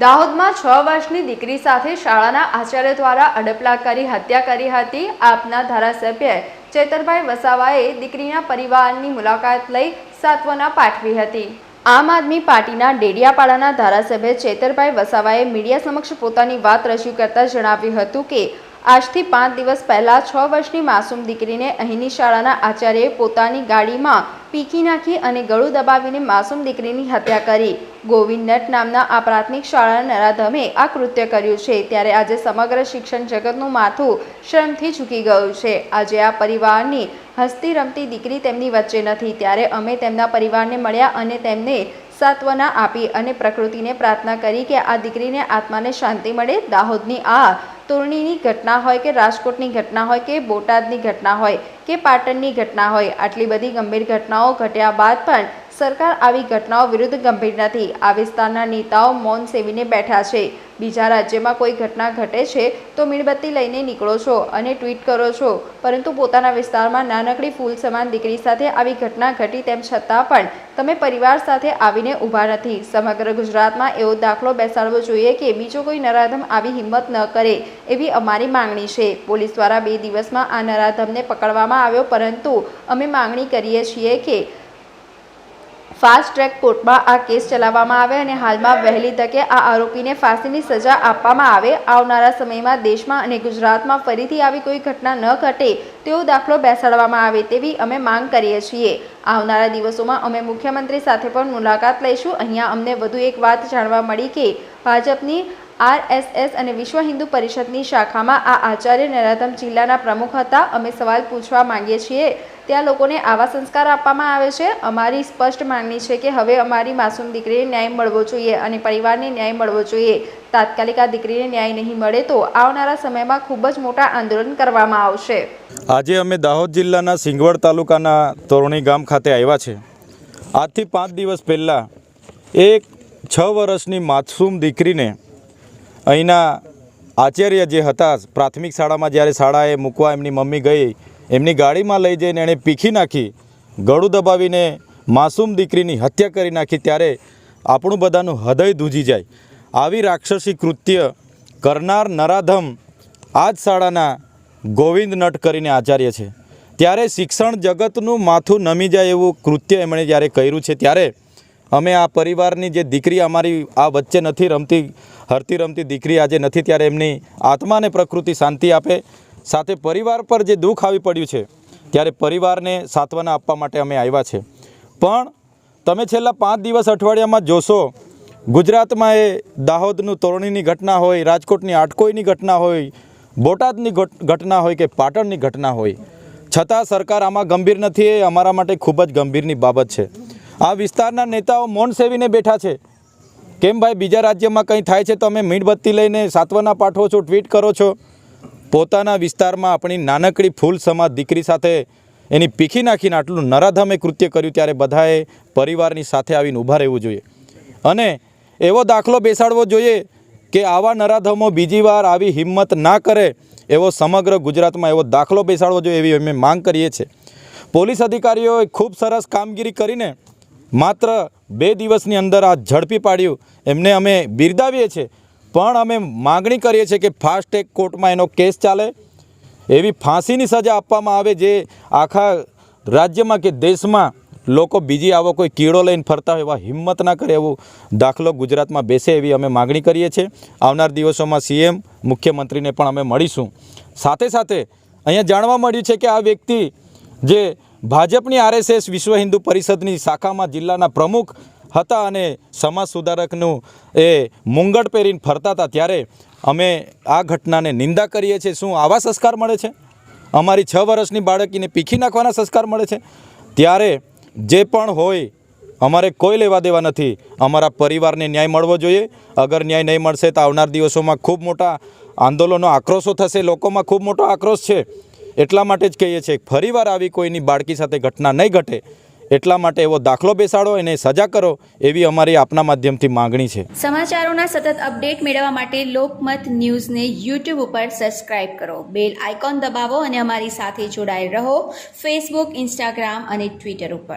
દાહોદમાં છ વર્ષની દીકરી સાથે શાળાના આચાર્ય દ્વારા અડપલા કરી હત્યા કરી હતી. આપના ધારાસભ્ય ચેતરભાઈ વસાવાએ દીકરીના પરિવારની મુલાકાત લઈ સાત્વના પાઠવી હતી. આમ આદમી પાર્ટીના ડેડિયાપાડાના ધારાસભ્ય ચેતરભાઈ વસાવાએ મીડિયા સમક્ષ પોતાની વાત રજૂ કરતા જણાવ્યું હતું કે, આજથી પાંચ દિવસ પહેલા છ વર્ષની માસૂમ દીકરીને અહીંની શાળાના આચાર્યએ પોતાની ગાડીમાં પીકી નાખી અને ગળું દબાવીને માસૂમ દીકરીની હત્યા કરી. ગોવિંદ નટ નામના આ પ્રાથમિક શાળાના નરાધમે આ કૃત્ય કર્યું છે. ત્યારે આજે સમગ્ર શિક્ષણ જગતનું માથું શ્રમથી ઝૂકી ગયું છે. આજે આ પરિવારની હસતી રમતી દીકરી તેમની વચ્ચે નથી. ત્યારે અમે તેમના પરિવારને મળ્યા અને તેમને સાંત્વના આપી અને પ્રકૃતિને પ્રાર્થના કરી કે આ દીકરીને આત્માને શાંતિ મળે. દાહોદની આ તોરણીની ઘટના હોય કે રાજકોટની ઘટના હોય કે બોટાદની ઘટના હોય કે પાટણની ઘટના હોય, આટલી બધી ગંભીર ઘટનાઓ ઘટ્યા બાદ પણ સરકાર આવી ઘટનાઓ વિરુદ્ધ ગંભીર નથી. આ વિસ્તારના નેતાઓ મૌન સેવીને બેઠા છે. બીજા રાજ્યમાં કોઈ ઘટના ઘટે છે તો મીણબત્તી લઈને નીકળો છો અને ટ્વીટ કરો છો. પરંતુ પોતાના વિસ્તારમાં નાનકડી ફૂલ સમાન દીકરી સાથે આવી ઘટના ઘટી તેમ છતાં પણ તમે પરિવાર સાથે આવીને ઊભા નથી. સમગ્ર ગુજરાતમાં એવો દાખલો બેસાડવો જોઈએ કે બીજો કોઈ નરાધમ આવી હિંમત ન કરે એવી અમારી માંગણી છે. પોલીસ દ્વારા બે દિવસમાં આ નરાધમને પકડવામાં આવ્યો પરંતુ અમે માંગણી કરીએ છીએ કે ફાસ્ટ ટ્રેક કોર્ટમાં આ કેસ ચલાવવામાં આવે અને હાલમાં વહેલી તકે આ આરોપીને ફાંસીની સજા આપવામાં આવે. આવનારા સમયમાં દેશમાં અને ગુજરાતમાં ફરીથી આવી કોઈ ઘટના ન ઘટે તેવો દાખલો બેસાડવામાં આવે તેવી અમે માંગ કરીએ છીએ. આવનારા દિવસોમાં અમે મુખ્યમંત્રી સાથે પણ મુલાકાત લઈશું. અહીંયા અમને વધુ એક વાત જાણવા મળી કે ભાજપની આરએસએસ અને વિશ્વ હિન્દુ પરિષદની શાખામાં આ આચાર્ય નરાધમ જિલ્લાના પ્રમુખ હતા. અમે સવાલ પૂછવા માંગીએ છીએ ત્યાં લોકોને આવા સંસ્કાર આપવામાં આવે છે. અમારી સ્પષ્ટ માંગણી છે કે હવે અમારી માસૂમ દીકરીને ન્યાય મળવો જોઈએ અને પરિવારને ન્યાય મળવો જોઈએ. તાત્કાલિક આ દીકરીને ન્યાય નહીં મળે તો આવનારા સમયમાં ખૂબ જ મોટા આંદોલન કરવામાં આવશે. આજે અમે દાહોદ જિલ્લાના સિંગવડ તાલુકાના તોરણી ગામ ખાતે આવ્યા છે. આજથી પાંચ દિવસ પહેલાં એક છ વર્ષની માસૂમ દીકરીને અહીંના આચાર્ય જે હતા પ્રાથમિક શાળામાં જ્યારે શાળાએ મૂકવા એમની મમ્મી ગઈ એમની ગાડીમાં લઈ જઈને એણે પીખી નાખી, ગળું દબાવીને માસૂમ દીકરીની હત્યા કરી નાખી ત્યારે આપણું બધાનું હૃદય ધૂજી જાય. આવી રાક્ષસી કૃત્ય કરનાર નરાધમ આ જ શાળાના ગોવિંદ નટ કરીને આચાર્ય છે. ત્યારે શિક્ષણ જગતનું માથું નમી જાય એવું કૃત્ય એમણે જ્યારે કર્યું છે, ત્યારે અમે આ પરિવારની જે દીકરી અમારી આ વચ્ચે નથી રમતી, હરતી રમતી દીકરી આજે નથી, ત્યારે એમની આત્માને પ્રકૃતિ શાંતિ આપે સાથે પરિવાર પર જે દુઃખ આવી પડ્યું છે, ત્યારે પરિવારને સાંત્વના આપવા માટે અમે આવ્યા છે. પણ તમે છેલ્લા પાંચ દિવસ અઠવાડિયામાં જોશો, ગુજરાતમાં એ દાહોદનું તોરણીની ઘટના હોય, રાજકોટની આટકોઈની ઘટના હોય, બોટાદની ઘટના હોય કે પાટણની ઘટના હોય, છતાં સરકાર આમાં ગંભીર નથી એ અમારા માટે ખૂબ જ ગંભીરની બાબત છે. આ વિસ્તારના નેતાઓ મૌન સેવીને બેઠા છે. કેમ ભાઈ, બીજા રાજ્યમાં કંઈ થાય છે તો અમે મીણબત્તી લઈને સાંત્વના પાઠવો છો, ટ્વીટ કરો છો? પોતાના વિસ્તારમાં આપણી નાનકડી ફૂલ સમાજ દીકરી સાથે એની પીખી નાખીને આટલું નરાધમે કૃત્ય કર્યું ત્યારે બધાએ પરિવારની સાથે આવીને ઊભા રહેવું જોઈએ. અને એવો દાખલો બેસાડવો જોઈએ કે આવા નરાધમો બીજી વાર આવી હિંમત ના કરે એવો સમગ્ર ગુજરાતમાં એવો દાખલો બેસાડવો જોઈએ એવી અમે માંગ કરીએ છીએ. પોલીસ અધિકારીઓએ ખૂબ સરસ કામગીરી કરીને માત્ર બે દિવસની અંદર આ ઝડપી પાડ્યું. એમને અમે બિરદાવીએ છીએ. પણ અમે માગણી કરીએ છીએ કે ફાસ્ટેગ કોર્ટમાં એનો કેસ ચાલે. એવી ફાંસીની સજા આપવામાં આવે જે આખા રાજ્યમાં કે દેશમાં લોકો બીજી આવો કોઈ કીડો લઈને ફરતા હોય એવા હિંમત ના કરે એવો દાખલો ગુજરાતમાં બેસે એવી અમે માગણી કરીએ છીએ. આવનાર દિવસોમાં સીએમ, મુખ્યમંત્રીને પણ અમે મળીશું. સાથે સાથે અહીંયા જાણવા મળ્યું છે કે આ વ્યક્તિ જે ભાજપની આરએસએસ વિશ્વ હિન્દુ પરિષદની શાખામાં જિલ્લાના પ્રમુખ હતા અને સમાજ સુધારકનું એ મુંગટ પહેરીને ફરતા હતા. ત્યારે અમે આ ઘટનાને નિંદા કરીએ છીએ. શું આવા સંસ્કાર મળે છે? અમારી છ વર્ષની બાળકીને પીખી નાખવાના સંસ્કાર મળે છે? ત્યારે જે પણ હોય, અમારે કોઈ લેવા દેવા નથી. અમારા પરિવારને ન્યાય મળવો જોઈએ. અગર ન્યાય નહીં મળશે તો આવનાર દિવસોમાં ખૂબ મોટા આંદોલનો આક્રોશો થશે. લોકોમાં ખૂબ મોટો આક્રોશ છે. એટલા માટે જ કહીએ છીએ, ફરીવાર આવી કોઈની બાળકી સાથે ઘટના નહીં ઘટે. એટલા માટે એવો દાખલો બેસાડો એને સજા કરો એવી અમારી આપના માધ્યમથી માંગણી છે. સમાચારોના સતત અપડેટ મેળવવા માટે લોકમત ન્યૂઝને યુટ્યુબ ઉપર સબસ્ક્રાઇબ કરો. બેલ આઇકોન દબાવો અને અમારી સાથે જોડાયેલ રહો. ફેસબુક ઇન્સ્ટાગ્રામ અને ટ્વિટર ઉપર.